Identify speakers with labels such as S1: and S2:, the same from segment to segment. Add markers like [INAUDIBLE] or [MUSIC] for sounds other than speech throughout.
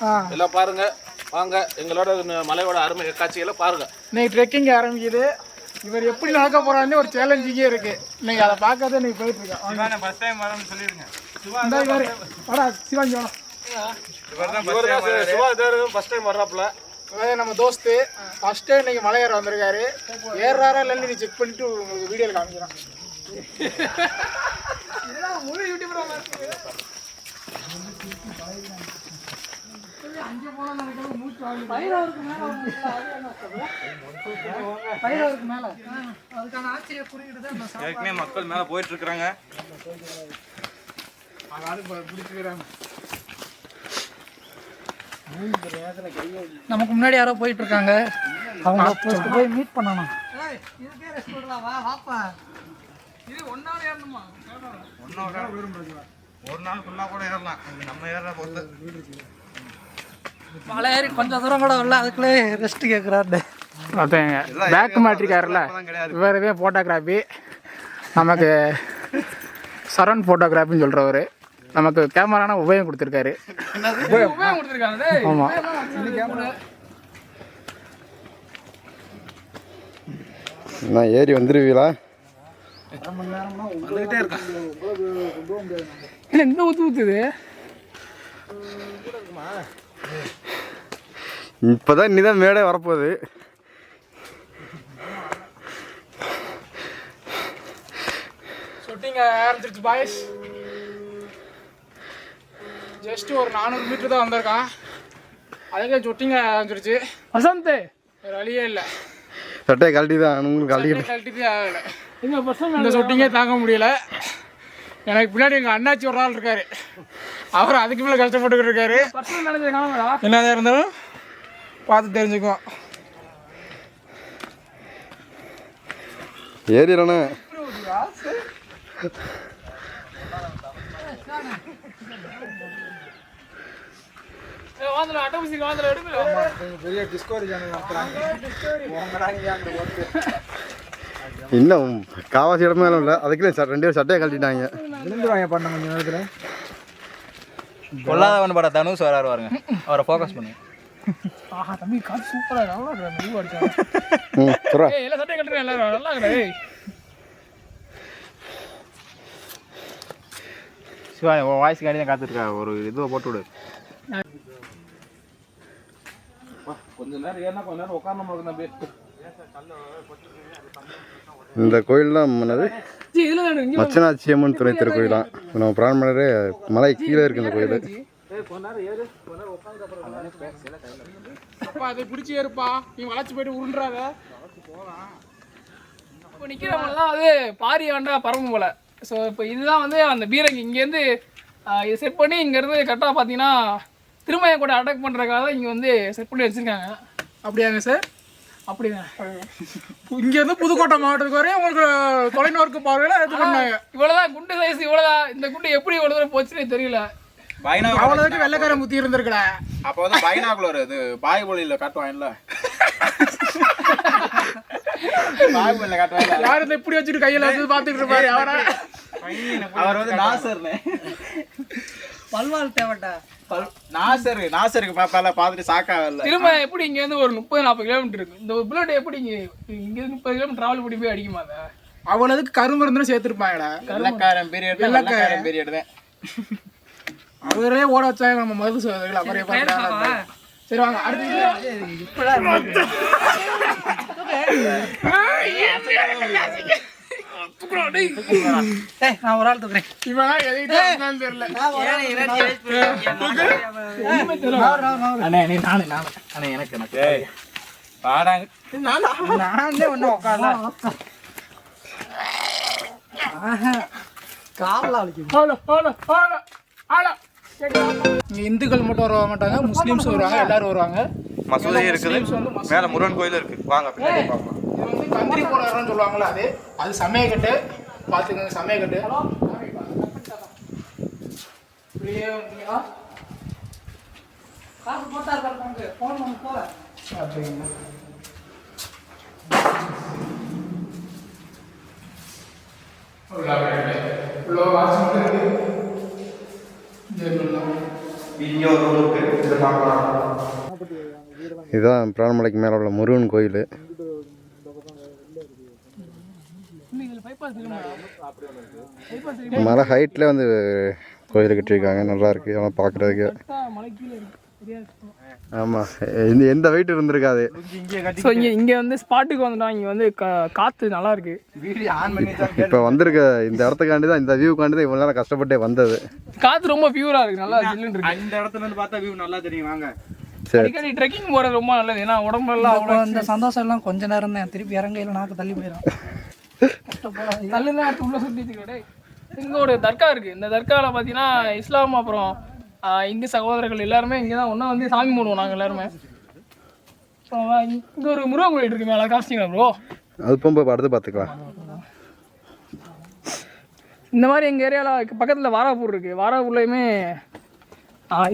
S1: ஆ.
S2: எல்லாம் பாருங்க. வாங்க எங்களோட மலையோட அருமை காட்சிகளை பாருங்க.
S1: இன்னைக்கு ட்ரெக்கிங் ஆரம்பிக்குது. இவர் எப்படி நடக்க போறாருன்னு ஒரு சேலஞ்சிங்கே இருக்கு. இன்னைக்கு அதை பார்க்காத இன்னைக்கு போயிட்டு இருக்கேன்.
S3: ஃபர்ஸ்ட் டைம் வரேன்னு சொல்லிருங்க
S1: இவரு. வாடா
S2: ஃபர்ஸ்ட் டைம்
S1: நம்ம தோஸ்து. ஃபர்ஸ்ட் இன்னைக்கு மலை ஏற வந்திருக்காரு. ஏறாரா இல்லைன்னு நீ செக் பண்ணிட்டு உங்களுக்கு வீடியோவில் காமிக்கிறான். [LAUGHS] இதெல்லாம் முழு யூடியூபரா மூச்சு மேல மேல. அதுக்கான ஆச்சரிய
S3: ஏற்கனவே மக்கள் மேல போயிட்டு இருக்காங்க
S1: பிடிச்சிக்கிறாங்க நமக்கு முன்னாடி யாரோ போயிட்டு இருக்காங்க அவங்க first போய் மீட் பண்ணணும்.
S3: ஒரு நாள் ஃபுல்லா கூட ஏறலாம். நம்ம ஏற பொறுத்து
S1: மலை ஏறி கொஞ்சம் தூரம் கூட வரல அதுக்குள்ளே ரெஸ்ட் கேட்குறாரு அதாங்க பேக் மாட்டிருக்காருல்ல இவர் இதே ஃபோட்டோகிராஃபி நமக்கு சரண் ஃபோட்டோகிராஃபின்னு சொல்கிறவர் நமக்கு கேமரானா உபயம் கொடுத்துருக்காரு. ஆமாம்
S4: நான் ஏறி வந்துருவீங்களா?
S1: இல்லை இந்த ஊற்று ஊற்றுது
S4: இப்போதான் இனிதான் மேடே வரப்போகுது.
S1: ஷூட்டிங் ஆரம்பிச்சிருச்சு பாய்ஸ் ஜஸ்ட் ஒரு நானூறு மீட்டர் தான் வந்திருக்கான். அதுக்கே ஷூட்டிங் ஆரம்பிச்சிருச்சு. வசந்த்! வேறு வழியே இல்லை.
S4: சட்டையை கழட்டி தான் உங்களுக்கு கழட்டிக்கிட்டு
S1: கழட்டிட்டே ஆகலை. இந்த ஷூட்டிங்கே தாங்க முடியல. எனக்கு பின்னாடி எங்கள் அண்ணாச்சி ஒரு ஆள் இருக்காரு. அவர் அதுக்கு மேலே கஷ்டப்பட்டுக்கிட்டு இருக்காரு. என்னதான் இருந்தாலும் பார்த்து தெரிஞ்சுக்குவோம்.
S4: ஏறிடணே
S1: பெரிய டிஸ்கவரி சேனல்
S4: இன்னும் காவாசி இடமே இல்லை. அதுக்குள்ளே ரெண்டு பேரும் சட்டையை கழட்டிட்டாங்க.
S1: விழுந்துருவாங்க பண்ண கொஞ்சம் நேரத்தில்.
S3: பொல்லாதவன் பட தனுஷ் வராரு பாருங்க. அவரை ஃபோக்கஸ் பண்ணுங்க
S1: ஆஹா தம்பி காசு சூப்பராக நல்லா இருக்கிற மெதுவாக அடிச்சாங்க
S4: ம் புறா
S1: ஏய் எல்லாம் சட்டை கட்டுறேன் எல்லாரும் நல்லா இருக்கிற ஏய்.
S3: சிவா உன் வாய்ஸ் காண்டி தான் காத்துருக்கா ஒரு இதுவை போட்டு விடு.
S2: கொஞ்ச நேரம் ஏன்னா கொஞ்ச நேரம் உட்காரணும் இருக்கு தம்பி.
S4: இந்த கோயில் தான்
S1: இங்கே
S4: மச்சனாட்சி அம்மன் துணை திருக்கோயிலாம் நம்ம பிரான் பண்ணரே மலை கீழே இருக்கு இந்த கோயில்.
S1: அப்பா அதை பிடிச்சி ஏறுப்பா. நீ வளைச்சு போயிட்டு உருண்டுறாத. இப்போ நிற்கிறவங்கலாம் அது பாரி ஆண்டா பரவும் போல. ஸோ இப்போ இதுதான் வந்து அந்த பீரங்கி. இங்கேருந்து இது செட் பண்ணி இங்கேருந்து கரெக்டாக பார்த்தீங்கன்னா திருமய கூட அட்டாக் பண்ணுறதுக்காக தான் இங்கே வந்து செட் பண்ணி வச்சுருக்காங்க. அப்படியாங்க சார் அப்படிங்க இங்கேருந்து புதுக்கோட்டை மாவட்டத்துக்கு வரையும் உங்களுக்கு தொலைநோக்கு பார்வையில் இது பண்ணாங்க. இவ்வளோதான் குண்டு சைஸ் இவ்வளோதான் இந்த குண்டு எப்படி இவ்வளோ தூரம் போச்சுன்னே தெரியல.
S3: பைனாகுலர்
S1: அவ்வளோதாக்கு வெள்ளைக்காரன் முத்தி இருந்திருக்கல.
S3: அப்போ வந்து பைனாகுலர் இது பாய்மொழியில காட்டுவாங்கல்ல பாய்மொழியில காட்டுவாங்கல்ல
S1: யார் இந்த இப்படி வச்சுட்டு கையில் வந்து பார்த்துட்டு இருப்பாரு? அவரா?
S3: அவர் வந்து நாசர்னு.
S1: பல்வாள் தேவட்டா?
S3: நாசர் நாசருக்கு பாப்பால பார்த்துட்டு சாக்காவல்ல
S1: திரும்ப எப்படி இங்க இருந்து ஒரு முப்பது நாற்பது கிலோமீட்டர் இருக்கு? இந்த புல்லட் எப்படி இங்க இங்க இருந்து முப்பது கிலோமீட்டர் டிராவல் பண்ணி போய் அடிக்குமா அவ்வளவுக்கு கருமருந்துன்னு சேர்த்துருப்பாங்கடா.
S3: வெள்ளக்காரன் பீரியட் வெள்ளக்காரன். பீரியட் தான்.
S1: அவரே ஓட வச்சாங்க நம்ம மருது சோதரிகள் அவரே பார்த்தாங்க சரி வாங்க அடுத்து நான் ஒரு ஆள் தூக்குறேன். இவன் எதுக்கிட்ட தெரியல.
S3: அண்ணே நீ நானு நானு. அண்ணே எனக்கு எனக்கு. பாடாங்க
S1: நானே? ஒன்றும் உட்காரல காலில் அழிக்கும் ஹலோ ஹலோ ஹலோ ஹலோ இங்கே இந்துக்கள் மட்டும் வர மாட்டாங்க முஸ்லீம்ஸ் வருவாங்க எல்லாரும் வருவாங்க.
S3: மசூதி இருக்குது. மேல முருகன் கோயில் இருக்கு. வாங்க பின்னாடி பார்க்கலாம்
S1: இது வந்து கந்திரி போன இடம்னு சொல்லுவாங்கல்ல அது. அது சமயக்கட்டு. பார்த்துக்கோங்க சமயக்கட்டு. காசு போட்டா இருக்காங்க ஃபோன் பண்ணி போல அப்படிங்களா? உள்ள வாட்ச்
S4: இதுதான் பிரான்மலைக்கு மேலே உள்ள முருகன் கோயில். மலை ஹைட்டில் வந்து கோயில் கட்டியிருக்காங்க. நல்லா இருக்கு. அதெல்லாம் பார்க்குறதுக்கு. ஆமாம் இந்த எந்த வெயிட் இருந்திருக்காது.
S5: ஸோ இங்கே இங்கே வந்து ஸ்பாட்டுக்கு வந்துட்டோம் இங்கே வந்து கா காற்று நல்லா இருக்கு.
S4: இப்போ வந்திருக்க இந்த இடத்துக்காண்டி தான் இந்த வியூக்காண்டி தான் இவ்வளோ நேரம் கஷ்டப்பட்டே வந்தது.
S5: காற்று ரொம்ப பியூரா இருக்கு நல்லா ஜில்லுன்னு இருக்கு.
S1: அந்த இடத்துல இருந்து பார்த்தா வியூ நல்லா தெரியும் வாங்க.
S4: சரி.
S5: அடிக்கடி ட்ரெக்கிங் போகிறது ரொம்ப நல்லது ஏன்னா உடம்புலாம்
S6: இப்போ இந்த சந்தோஷம் எல்லாம் கொஞ்ச நேரம் தான் திருப்பி இறங்கையில் நாக்கு தள்ளி போயிடும்
S5: தள்ளு தான் எடுத்து உள்ள டேய். இங்கே ஒரு தர்கா இருக்கு. இந்த தர்காவில் பார்த்தீங்கன்னா இஸ்லாம் அப்புறம் இந்து சகோதரர்கள் எல்லாருமே இங்கே தான் ஒன்றா வந்து சாமி கும்பிடுவோம் நாங்கள் எல்லாருமே. இங்கே ஒரு முருகன் கோயில் இருக்கு மேலே. காமிச்சிங்களா ப்ரோ
S4: அது போகும்போது அடுத்து பார்த்துக்கலாம்.
S5: இந்த மாதிரி எங்கள் ஏரியாவில் பக்கத்தில் வாராப்பூர் இருக்குது வாராப்பூர்லேயுமே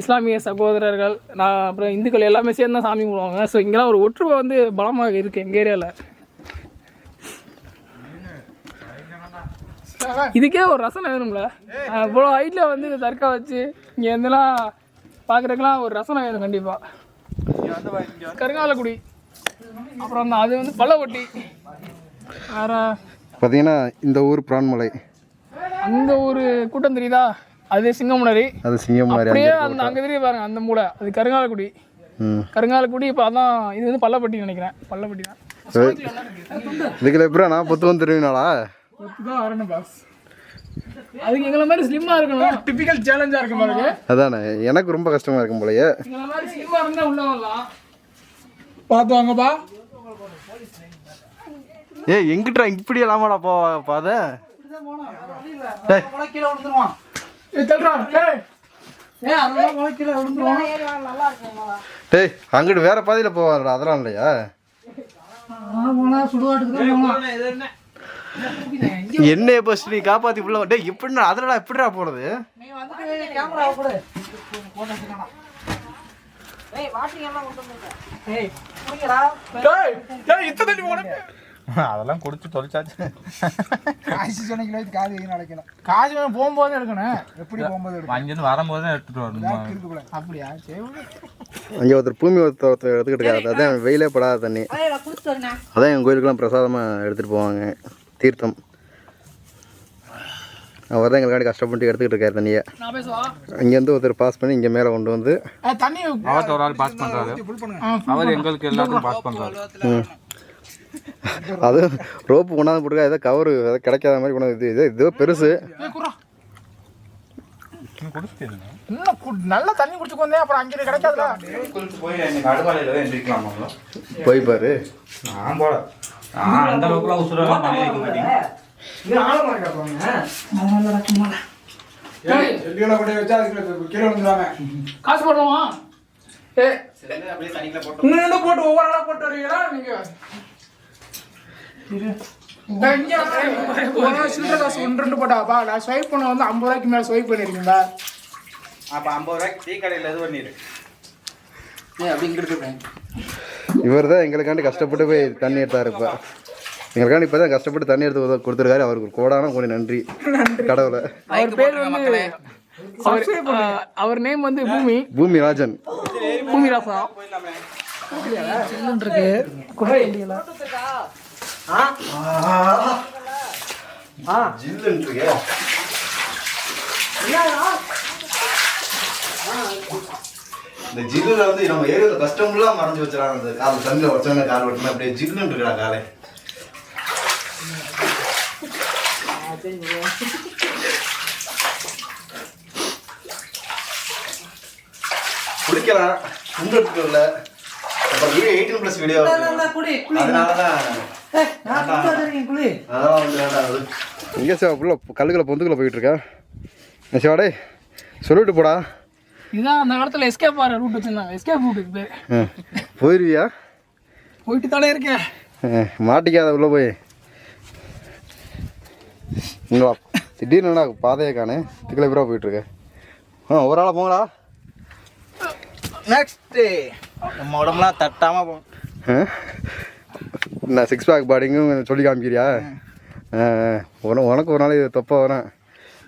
S5: இஸ்லாமிய சகோதரர்கள் நான் அப்புறம் இந்துக்கள் எல்லாமே சேர்ந்து தான் சாமி கும்பிடுவாங்க ஸோ இங்கெல்லாம் ஒரு ஒற்றுமை வந்து பலமாக இருக்குது எங்கள் ஏரியாவில் இதுக்கே ஒரு ரசனை வேணும்ல. இவ்வளோ ஹைட்டில் வந்து தர்கா வச்சு இங்கே இருந்தெல்லாம் பார்க்குறதுக்கெல்லாம் ஒரு ரசனை வேணும் கண்டிப்பாக கருங்காலக்குடி. அப்புறம் அந்த அது வந்து பள்ளவட்டி வேறு
S4: பார்த்தீங்கன்னா இந்த ஊர் பிரான்மலை.
S5: அங்க ஒரு கூட்டம் தெரியுதா? அது சிங்கமுனரி.
S4: அது சிங்கம் மாதிரி
S5: அப்படியே அந்த அங்க தெரியுது பாருங்க அந்த மூலை அது கருங்காலக்குடி.
S4: ம்.
S5: கருங்காலக்குடி இப்போ அதான் இது வந்து பள்ளப்பட்டி நினைக்கிறேன். பள்ளப்பட்டி தான்.
S4: இதுக்குள்ள எப்படா நான் புத்து வந்துருவீனாளா
S5: தான் வரணும் பாஸ் அதுக்கு எங்களை மாதிரி ஸ்லிம்மாக இருக்கணும். டிபிக்கல் சேலஞ்சாக இருக்கும் பாருங்க.
S4: அதானே எனக்கு ரொம்ப கஷ்டமா இருக்கும் போலயே.
S5: எங்களை மாதிரி ஸ்லிம்மாக இருந்தால் உள்ள வரலாம். பார்த்து வாங்கப்பா.
S4: ஏ எங்கிட்டா இப்படி எல்லாமாடா போ பாத டேய் அங்கிட்டு வேற பாதையில போவாடா அதெல்லாம் இல்லையா?
S6: அதெல்லாம்
S4: என்னைய ஃபர்ஸ்ட் நீ காப்பாத்தி உள்ள வா. டேய் எப்படிடா அதெல்லாம் எப்படிடா போறது?
S1: அதெல்லாம் குடிச்சு தொலைச்சாச்சு.
S6: காசு சொன்னிக்கல காது எங்க நடக்கல.
S5: காசு வேணும் போகும்போது எடுக்கணும்.
S6: எப்படி போகும்போது
S1: அங்கேருந்து வரும்போது தான் எடுத்துட்டு வரணும்?
S6: அப்படியா? சரி
S4: அங்கே ஒருத்தர் பூமி ஒருத்தர் ஒருத்தர் எடுத்துக்கிட்டு இருக்காரு. அதான் வெயிலே படாத தண்ணி. அதான் எங்கள் கோயிலுக்கெல்லாம் பிரசாதமாக எடுத்துகிட்டு போவாங்க. தீர்த்தம். அவர் தான் எங்களுக்காண்டி கஷ்டப்பட்டு எடுத்துக்கிட்டு இருக்காரு தண்ணியை. இங்கேருந்து ஒருத்தர் பாஸ் பண்ணி இங்கே மேலே கொண்டு வந்து
S5: தண்ணி
S1: அவர் ஒரு ஆள் பாஸ் பண்றாரு. அவர் எங்களுக்கு எல்லாருக்கும் பாஸ் பண்றாரு.
S4: ம். அது ரோப்பு கொண்டாந்து போட்டுருக்கா ஏதோ கவரு ஏதோ கிடைக்காத மாதிரி கொண்டாந்து இது இது இதோ பெருசு.
S5: நல்லா தண்ணி குடிச்சுக்கு வந்தேன் அப்புறம் அங்கே கிடைக்காதுல
S1: போய்
S4: பாரு.
S1: நான் நான் அந்த அளவுக்குலாம் உசுரெல்லாம் பண்ணி வைக்க மாட்டேங்க.
S6: அதனால நடக்குமா
S5: காசு போடுவோமா? ஏ. இன்னும் போட்டு ஒவ்வொரு ஆளா போட்டு வருவீங்களா நீங்க? சில்லறை காசு ஒன்று ரெண்டு போட்டாப்பா நான் ஸ்வைப் பண்ண வந்து ஐம்பது ரூபாய்க்கு மேலே ஸ்வைப் பண்ணிருக்கீங்களா?
S1: அப்போ ஐம்பது ரூபாய்க்கு டீ கடையில் இது பண்ணிடு
S4: இவர் தான் எங்களுக்காண்டி கஷ்டப்பட்டு போய் தண்ணி எடுத்தாரு இப்போ எங்களுக்காண்டி இப்போ தான் கஷ்டப்பட்டு தண்ணி எடுத்து கொடுத்துருக்காரு. அவருக்கு ஒரு கோடான கொஞ்சம் நன்றி. கடவுளை.
S5: அவர் பேர் வந்து அவர் நேம் வந்து பூமி.
S4: பூமி ராஜன்.
S5: பூமி ராசா
S6: இருக்கு குடை
S4: இந்த ஜில்லுல வந்து நம்ம ஏரியாவில் கஷ்டம்லாம் மறைஞ்சு வச்சிடறாங்க அந்த கால் தண்ணியில் வச்சோன்னே கால் வெட்டினா அப்படியே ஜில்லுன்னு இருக்கா காலை. குடிக்கலாம் கும்பிட்டு இல்லை அப்புறம் வீடியோ எயிட்டீன் ப்ளஸ் வீடியோ அதனால தான் எங்கே சிவா ஃபுல்லாக கல்லுக்குள்ள பொந்துக்குள்ள போயிட்டு இருக்கா? என்ன சிவாடே சொல்லிட்டு போடா.
S5: இதுதான் அந்த காலத்துல எஸ்கேப் ஆகிற ரூட் வச்சிருந்தாங்க. எஸ்கேப் ரூட் இது.
S4: ஆ, போயிருவியா?
S5: போயிட்டு தானே இருக்கேன்.
S4: மாட்டிக்காத உள்ள போய். இங்கே திடீர்னு என்னடா பாதையை காணு. இதுக்குள்ள எப்பரா போயிட்டு இருக்க ஆ ஒரு ஆளா போங்கடா.
S1: நெக்ஸ்ட் நம்ம உடம்புலாம் தட்டாம போகும்
S4: ஆ? நான் சிக்ஸ் பேக் பாடிங்கும் சொல்லி காமிக்கிறியா? ஆ ஆ. உன- உனக்கு ஒரு நாள் தொப்பை வரேன்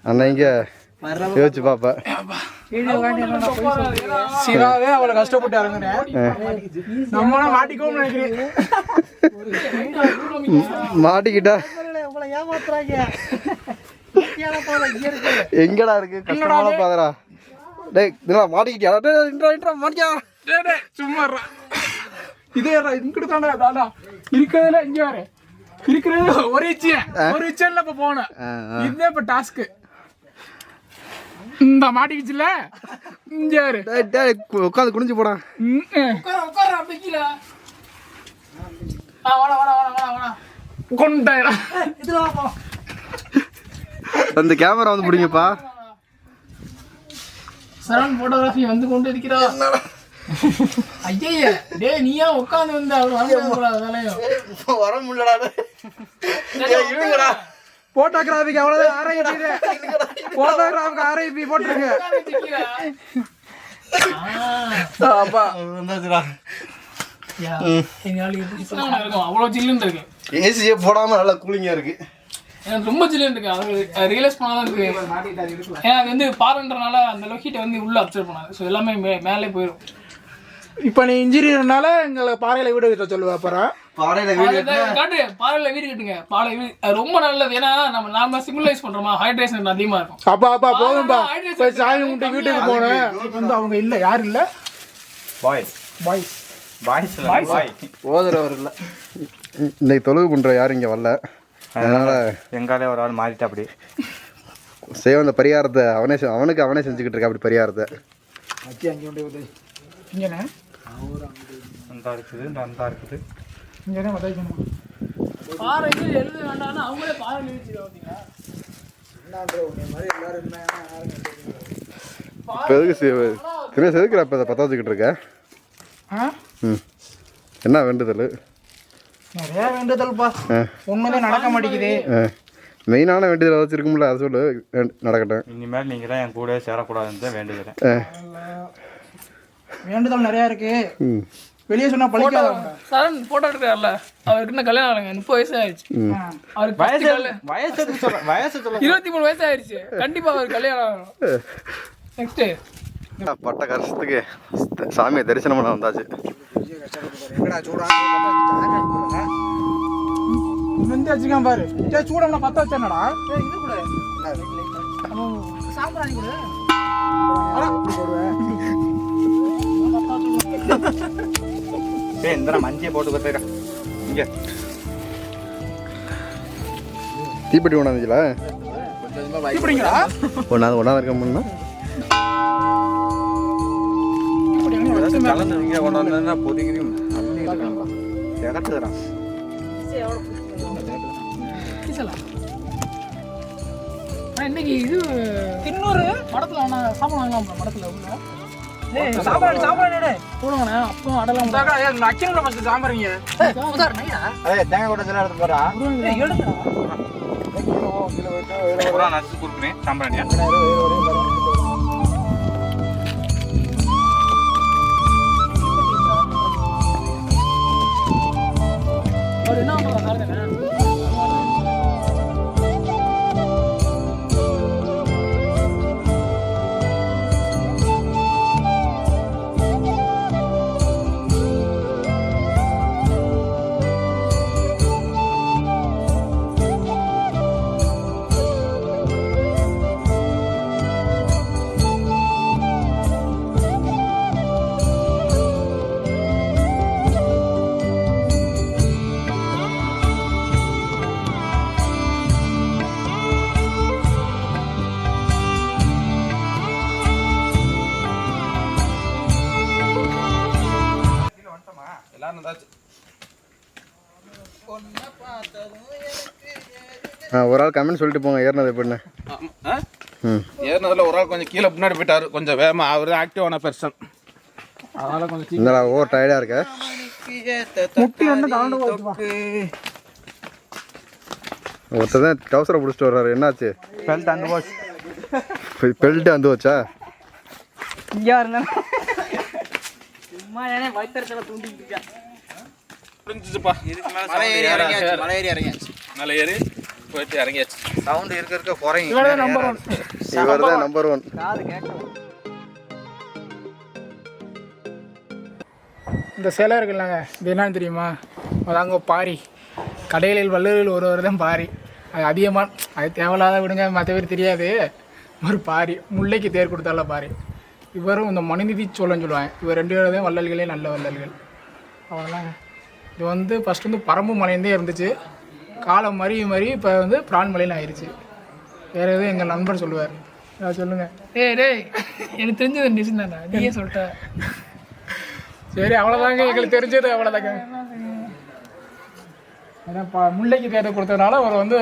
S4: அன்னைக்கு யோசிச்சு பார்ப்பேன்
S1: சிவாவே அவ்வளவு கஷ்டப்பட்டு இறங்குறேன் நம்மளாம் மாட்டிக்கோன்னு நினைக்கிறேன்.
S4: மாட்டிக்கிட்டா. எங்கடா இருக்கு? கஷ்டமான பாதரா டேய் மாட்டிக்கிட்டியா? டேய் இன்றா இன்றா மாட்டியா
S1: டேய், டேய், சும்மா. இதே இங்கிட்டு தாண்டா தாண்டா இருக்கிறதுல இங்க வர இருக்கிறது ஒரு இச்சியன் ஒரு இச்சன்ல இப்ப போனேன். இதுதான் இப்ப டாஸ்க் இந்த மாட்டிக்கிச்சுல இங்க யாரு?
S4: டேய் டேய் உட்காந்து குனிஞ்சு போடா.
S6: போலாம்
S4: அந்த கேமரா வந்து பிடிங்கப்பா.
S5: சரண் போட்டோகிராஃபி வந்து கொண்டு இருக்கிறா ஐயய்ய டேய் நீயா உட்காந்து வந்து அவர் வரக்கூடாது வேலையும்
S4: வர முடியலடா.
S1: போட்டோகிராஃபிக்கு அவ்வளவுதான் ஆர்ஐபி போட்டோகிராஃபிக்கு ஆர்ஐபி போட்டுருங்க அப்பா.
S5: அவ்வளோ ஜில்லுன்னு இருக்கு.
S4: ஏசியே போடாம நல்லா கூலிங்கா இருக்கு.
S5: எனக்கு ரொம்ப ஜில்லுன்னு இருக்கு. அது ரியலைஸ் பண்ணாதான் இருக்கு. ஏன்னா அது வந்து பாருன்றனால அந்த அளவுக்கு ஹீட்டை வந்து உள்ள அப்சர்வ் பண்ணாது. ஸோ எல்லாமே மே- மேலே போயிடும்
S1: இப்ப நீ இன்ஜினியர்னால எங்களை பாறையில வீடு கட்ட சொல்லுவா அப்புறம்
S4: பாறையில
S5: காட்டு பாறையில வீடு கட்டுங்க. பாறை வீடு ரொம்ப நல்லது. ஏன்னா நம்ம நாம சிமுலைஸ் பண்றோமா ஹைட்ரேஷன் அதிகமா இருக்கும்.
S1: அப்பா அப்பா போதும்பா. போய் சாமி கும்பிட்டு வீட்டுக்கு போனேன். வந்து அவங்க இல்ல யாரு இல்ல?
S3: பாய்ஸ்.
S1: பாய்ஸ்.
S3: பாய்ஸ். பாய்.
S4: ஓதுறவர் இல்ல. இன்னைக்கு தொழுவு பண்ற யாரும் இங்க வரல. அதனால
S3: எங்காலே ஒரு ஆள் மாறிட்டா அப்படி.
S4: செய்ய வந்த பரிகாரத்தை அவனே அவனுக்கு அவனே செஞ்சுக்கிட்டு இருக்கா அப்படி பரிகாரத்தை.
S1: அச்சி அங்கே
S3: அந்த இருக்குது இந்த அந்த இருக்குது
S1: இங்கண்ணே உதவிக்கணுமா
S5: பாறைக்கு எழுத வேண்டாம்னா அவங்களே பாறை எழுதிடுவாங்க
S4: இப்போ எதுக்கு தினேஷ் எதுக்குடா இப்போ பற்ற வச்சுக்கிட்டு இருக்க?
S1: ஆ?
S4: ம். என்ன வேண்டுதல்?
S1: நிறைய வேண்டுதல்ப்பா ஒண்ணுமே நடக்க மாட்டேங்குது.
S4: மெயினான வேண்டுதல் வச்சுருக்கும்ல அதை சொல்லு. நடக்கட்டும்.
S3: இனிமேல் நீங்க தான் என் கூட சேரக்கூடாதுன்னு தான் வேண்டுகிறேன்
S1: வேண்டுதல் நிறைய இருக்கு. வெளியே சொன்னா பழிக்காதவங்க.
S5: சரண் போட்டோ எடுக்கிறார்ல அவருக்கு இன்னும் கல்யாணம் ஆகலைங்க முப்பது வயசு ஆயிடுச்சு. அவருக்கு
S3: வயசு வயசு சொல்ல வயசு சொல்ல
S5: இருபத்தி மூணு வயசு ஆயிடுச்சு. கண்டிப்பா அவருக்கு கல்யாணம் ஆகணும். நெக்ஸ்ட்
S4: பட்ட கஷ்டத்துக்கு சாமியை தரிசனம் பண்ண வந்தாச்சு.
S1: வந்து வச்சுக்கான் பாரு. சே சூடம்னா பத்த வச்சேன்னடா
S6: இது கூட. சாம்பிராணி கூட.
S3: ஏய் இந்த மஞ்சள் போட்டு பார்த்துக்கா இங்க.
S4: தீப்பெட்டி கொண்டாந்துச்சுல?
S1: இப்படிங்களா
S4: ஒன்றாவது ஒன்றாவது இருக்க முடியுமா
S3: கலந்து இங்கே கொண்டு வந்தா பொதிக்கிறீங்க திகட்டுறான்
S5: இன்னைக்கு இது இன்னொரு மடத்துல வேணா சாப்பாடு வாங்கலாம் மடத்துல உள்ள.
S6: ஏய் சாம்பிராணி சாம்பிராணி
S5: போடுவானே அப்போ அடலாம்
S1: அக்கிரங்கள ஃபர்ஸ்ட் சாம்பறீங்க
S6: உதார் நைனா
S3: ஏய் தேங்காய் கூட இதெல்லாம் எடுத்து போறா பூரா நச்சு கொடுக்குறேன்
S4: ஆ ஒரு ஆள் கமெண்ட் சொல்லிட்டு போங்க. ஏறினது எப்படின்னு? ம்.
S2: ஏறினதுல ஒரு ஆள் கொஞ்சம் கீழே முன்னாடி போயிட்டாரு. கொஞ்சம் வேகமா. அவர் தான் ஆக்டிவான பெர்சன் அதனால கொஞ்சம்
S4: என்னடா ஓவர் டயர்டாக இருக்க.
S1: முட்டி வந்து கலந்து போச்சுப்பா.
S4: ஒருத்தர் தான் டவுசரை பிடிச்சிட்டு வர்றாரு. என்னாச்சு?
S3: பெல்ட் அந்த போச்சு.
S4: பெல்ட்டு வந்து வச்சா
S6: இங்க இருந்தா சும்மா ஏனே வயித்தறச்சல தூண்டிட்டு இருக்கா
S2: புரிஞ்சுச்சுப்பா.
S3: மலை ஏறி இறங்கியாச்சு. மலை ஏறி இறங்கியாச்சு.
S2: மேலே ஏறி. போயிட்டு இறங்கியாச்சு.
S3: சவுண்டு இருக்க இருக்க குறையும்
S1: நம்பர் ஒன்
S4: இவர் தான் நம்பர் ஒன்
S1: இந்த சிலை இருக்குல்லங்க இது என்னன்னு தெரியுமா? அதாங்க பாரி. கடைகளில் வல்லூரில் ஒருவர் தான் பாரி. அது அதிகமாக அது தேவையில்லாத விடுங்க மற்ற மற்றபடி தெரியாது. ஒரு பாரி. முல்லைக்கு தேர் கொடுத்தால பாரி. இவரும் இந்த மனுநிதி சோழன் சொல்லுவாங்க. இவர் ரெண்டு பேரும் வள்ளல்களே நல்ல வள்ளல்கள். அவ்வளோதாங்க இது வந்து ஃபஸ்ட்டு வந்து பரம்பு மலைந்தே இருந்துச்சு. காலம் மறிய மறி இப்போ வந்து பிரான் மலைன்னு ஆயிடுச்சு வேறு எதுவும் எங்கள் நண்பர் சொல்லுவார். அதாவது சொல்லுங்கள்
S5: டேய் டேய் எனக்கு தெரிஞ்சது டிசைன் தானே நீயே சொல்லிட்ட.
S1: சரி அவ்வளோதாங்க எங்களுக்கு தெரிஞ்சது அவ்வளோதாங்க ஏன்னா இப்போ முல்லைக்கு தேர்தல் கொடுத்ததுனால அவர் வந்து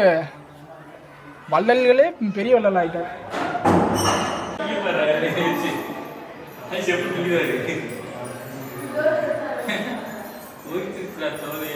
S1: வள்ளல்களே பெரிய வள்ளல் ஆகிட்டார்
S2: சொல்லுங்க [LAUGHS]